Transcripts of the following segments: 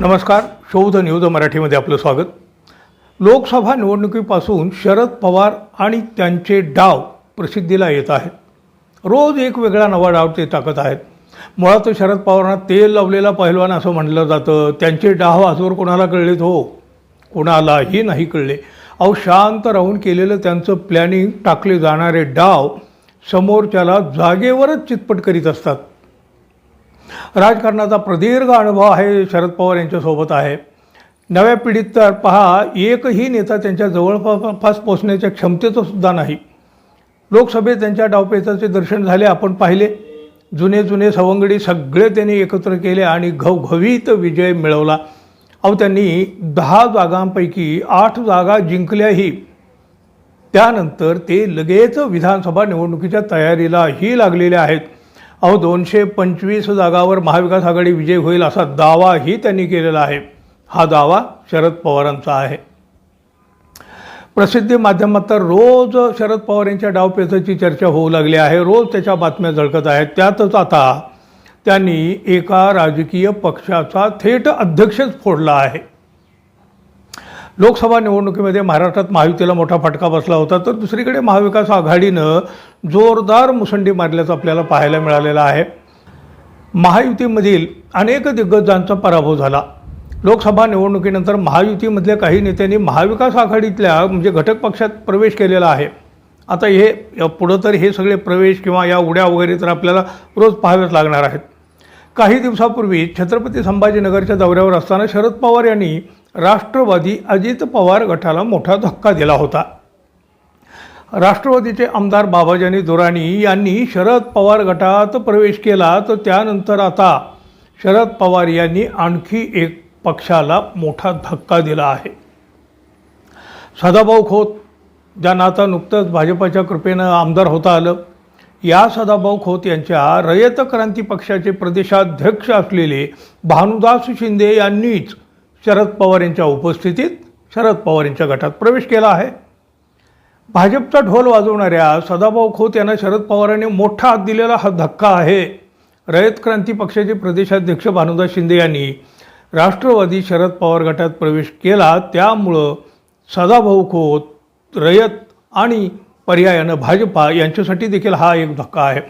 नमस्कार. शोध न्यूज मराठीमध्ये आपलं स्वागत. लोकसभा निवडणुकीपासून शरद पवार आणि त्यांचे डाव प्रसिद्धीला येत आहेत. रोज एक वेगळा नवा डाव ते टाकत आहेत. मुळात शरद पवारांना तेल लावलेला पहिलवान असं म्हटलं जातं. त्यांचे डाव आजवर कोणाला कळलेत हो? कोणालाही नाही कळले. अहो शांत राहून केलेलं त्यांचं प्लॅनिंग टाकले जाणारे डाव समोरच्याला जागेवरच चितपट करीत असतात. राजकारणाचा प्रदीर्घ अनुभव आहे शरद पवार यांच्यासोबत आहे. नव्या पिढीत तर पहा एकही नेता त्यांच्या जवळपास पोचण्याच्या क्षमतेचं सुद्धा नाही. लोकसभेत त्यांच्या डावपेचाचे दर्शन झाले आपण पाहिले. जुने जुने सवंगडी सगळे त्यांनी एकत्र केले आणि घवघवीत विजय मिळवला. अहो त्यांनी दहा जागांपैकी आठ जागा जिंकल्याही. त्यानंतर ते लगेच विधानसभा निवडणुकीच्या तयारीलाही लागलेले आहेत. अहो दोनशे पंचवीस जागावर महाविकास आघाडी विजय होईल असा दावाही त्यांनी केलेला आहे. हा दावा शरद पवारांचा आहे. प्रसिद्धी माध्यमात तर रोज शरद पवार यांच्या डावपेचाची चर्चा होऊ लागली आहे. रोज त्याच्या बातम्या झळकत आहेत. त्यातच आता त्यांनी एका राजकीय पक्षाचा थेट अध्यक्षच फोडला आहे. लोकसभा निवडणुकीमध्ये महाराष्ट्रात महायुतीला मोठा फटका बसला होता तर दुसरीकडे महाविकास आघाडीनं जोरदार मुसंडी मारल्याचं आपल्याला पाहायला मिळालेलं आहे. महायुतीमधील अनेक दिग्गजांचा पराभव झाला. लोकसभा निवडणुकीनंतर महायुतीमधल्या काही नेत्यांनी महाविकास आघाडीतल्या म्हणजे घटक पक्षात प्रवेश केलेला आहे. आता हे या पुढं तर हे सगळे प्रवेश किंवा या उड्या वगैरे तर आपल्याला रोज पाहावेच लागणार आहेत. काही दिवसापूर्वी छत्रपती संभाजीनगरच्या दौऱ्यावर असताना शरद पवार यांनी राष्ट्रवादी अजित पवार गटाला मोठा धक्का दिला होता. राष्ट्रवादीचे आमदार बाबाजानी दुराणी यांनी शरद पवार गटात प्रवेश केला तर त्यानंतर आता शरद पवार यांनी आणखी एक पक्षाला मोठा धक्का दिला आहे. सदाभाऊ खोत ज्यांना आता नुकतंच भाजपाच्या कृपेनं आमदार होता आलं या सदाभाऊ खोत यांच्या रयत क्रांती पक्षाचे प्रदेशाध्यक्ष असलेले भानुदास शिंदे यांनीच शरद पवार यांच्या उपस्थितीत शरद पवार यांच्या गटात प्रवेश केला आहे. भाजपचा ढोल वाजवणाऱ्या सदाभाऊ खोत यांना शरद पवारांनी मोठा हात दिलेला हा धक्का आहे. रयत क्रांती पक्षाचे प्रदेशाध्यक्ष भानुदास शिंदे यांनी राष्ट्रवादी शरद पवार गटात प्रवेश केला. त्यामुळं सदाभाऊ खोत रयत आणि पर्यायानं भाजपा यांच्यासाठी देखील हा एक धक्का आहे.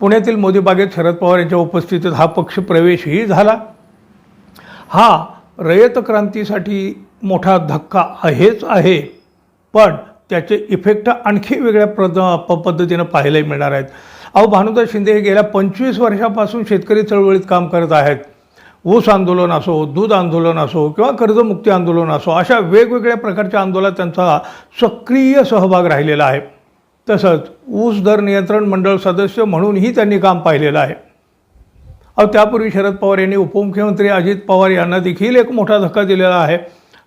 पुण्यातील मोदीबागेत शरद पवार यांच्या उपस्थितीत हा पक्ष प्रवेशही झाला. हा रयत क्रांतीसाठी मोठा धक्का आहेच आहे. पण त्याचे इफेक्ट आणखी वेगळ्या प्रद प पद्धतीनं पाहायला मिळणार आहेत. अहो भानुदा शिंदे हे गेल्या पंचवीस वर्षापासून शेतकरी चळवळीत काम करत आहेत. ऊस आंदोलन असो दूध आंदोलन असो किंवा कर्जमुक्ती आंदोलन असो अशा वेगवेगळ्या प्रकारच्या आंदोलनात त्यांचा सक्रिय सहभाग राहिलेला आहे. तसंच ऊस दर नियंत्रण मंडळ सदस्य म्हणूनही त्यांनी काम पाहिलेलं आहे. अहो त्यापूर्वी शरद पवार यांनी उपमुख्यमंत्री अजित पवार यांना देखील एक मोठा धक्का दिलेला आहे.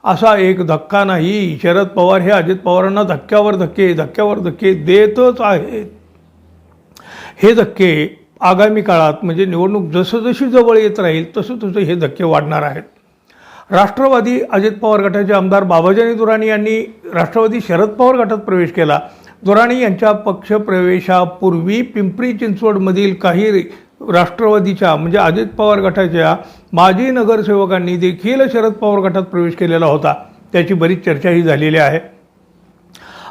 असा एक धक्का नाही. शरद पवार हे अजित पवारांना धक्क्यावर धक्के धक्क्यावर धक्के देतच आहेत. हे धक्के आगामी काळात म्हणजे निवडणूक जसजशी जवळ येत राहील तसं तसं हे धक्के वाढणार आहेत. राष्ट्रवादी अजित पवार गटाचे आमदार बाबाजानी दुराणी यांनी राष्ट्रवादी शरद पवार गटात प्रवेश केला. दुराणी यांच्या पक्षप्रवेशापूर्वी पिंपरी चिंचवडमधील काही राष्ट्रवादीच्या म्हणजे अजित पवार गटाच्या माजी नगरसेवकांनी देखील शरद पवार गटात प्रवेश केलेला होता. त्याची बरीच चर्चाही झालेली आहे.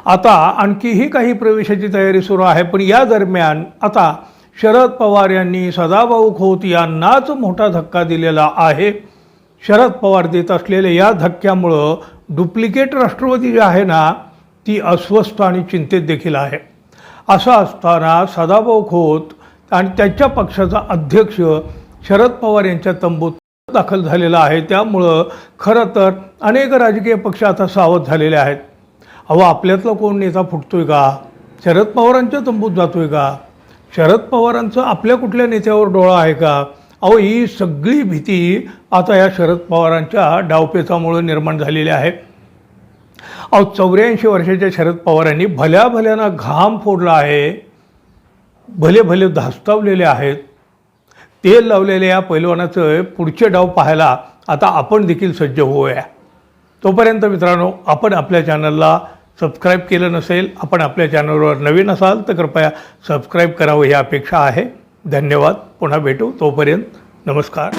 आता आणखीही काही प्रवेशाची तयारी सुरू आहे पण या दरम्यान आता शरद पवार यांनी सदाभाऊ खोत यांनाच मोठा धक्का दिलेला आहे. शरद पवार देत असलेल्या या धक्क्यामुळं डुप्लिकेट राष्ट्रवादी जी आहे ना ती अस्वस्थ आणि चिंतेत देखील आहे. असं असताना सदाभाऊ खोत आणि त्यांच्या पक्षाचा अध्यक्ष शरद पवार यांच्या तंबूत दाखल झालेला आहे. त्यामुळं खरं तर अनेक राजकीय पक्ष आता सावध झालेले आहेत. अहो आपल्यातला कोण नेता फुटतोय का? शरद पवारांच्या तंबूत जातोय का? शरद पवारांचं आपल्या कुठल्या नेत्यावर डोळा आहे का? अहो ही सगळी भीती आता या शरद पवारांच्या डावपेचामुळं निर्माण झालेली आहे. अहो चौऱ्याऐंशी वर्षाच्या शरद पवारांनी भल्या भल्यानं घाम फोडला आहे. भले भले धास्तावलेले आहेत तेल लावलेल्या या पैलवानाचं पुढचे डाव पाहायला आता आपण देखील सज्ज होऊया. तोपर्यंत मित्रांनो आपण आपल्या चॅनलला सबस्क्राईब केलं नसेल आपण आपल्या चॅनलवर नवीन असाल तर कृपया सबस्क्राईब करावं ही अपेक्षा आहे. धन्यवाद. पुन्हा भेटू. तोपर्यंत नमस्कार.